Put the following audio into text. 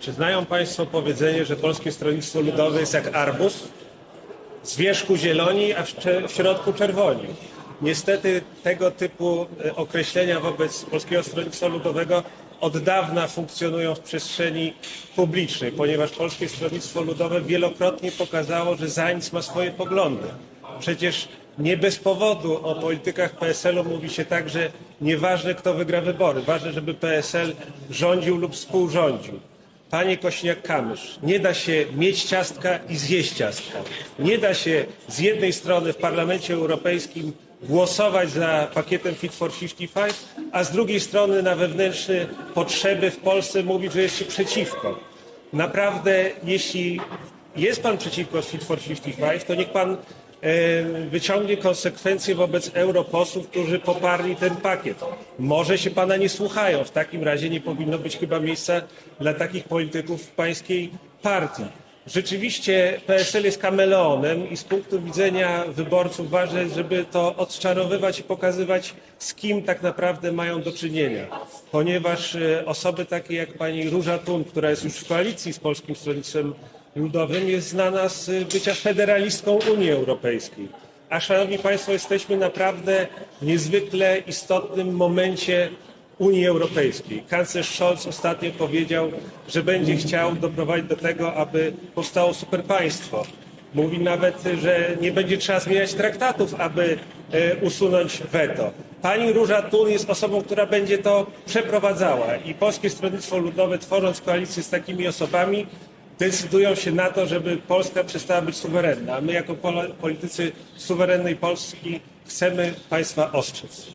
Czy znają Państwo powiedzenie, że Polskie Stronnictwo Ludowe jest jak arbuz? Z wierzchu zieloni, a w środku czerwoni. Niestety tego typu e, określenia wobec Polskiego Stronnictwa Ludowego od dawna funkcjonują w przestrzeni publicznej, ponieważ Polskie Stronnictwo Ludowe wielokrotnie pokazało, że za nic ma swoje poglądy. Przecież nie bez powodu o politykach PSL-u mówi się tak, że nieważne kto wygra wybory, ważne, żeby PSL rządził lub współrządził. Panie Kośniak-Kamysz, nie da się mieć ciastka i zjeść ciastka. Nie da się z jednej strony w Parlamencie Europejskim głosować za pakietem Fit for 55, a z drugiej strony na wewnętrzne potrzeby w Polsce mówić, że jest się przeciwko. Naprawdę, jeśli jest pan przeciwko Fit for 55, to niech pan wyciągnie konsekwencje wobec europosłów, którzy poparli ten pakiet. Może się pana nie słuchają. W takim razie nie powinno być chyba miejsca dla takich polityków w pańskiej partii. Rzeczywiście PSL jest kameleonem i z punktu widzenia wyborców ważne jest, żeby to odczarowywać i pokazywać, z kim tak naprawdę mają do czynienia. Ponieważ e, osoby takie jak pani Róża Tun, która jest już w koalicji z Polskim Stronnictwem Ludowym, jest znana z e, bycia federalistką Unii Europejskiej. A szanowni państwo, jesteśmy naprawdę w niezwykle istotnym momencie Unii Europejskiej. Kanclerz Scholz ostatnio powiedział, że będzie chciał doprowadzić do tego, aby powstało superpaństwo. Mówi nawet, że nie będzie trzeba zmieniać traktatów, aby e, usunąć weto. Pani Róża Tun jest osobą, która będzie to przeprowadzała i Polskie Stronnictwo Ludowe, tworząc koalicję z takimi osobami, decydują się na to, żeby Polska przestała być suwerenna. A my jako politycy suwerennej Polski chcemy państwa ostrzec.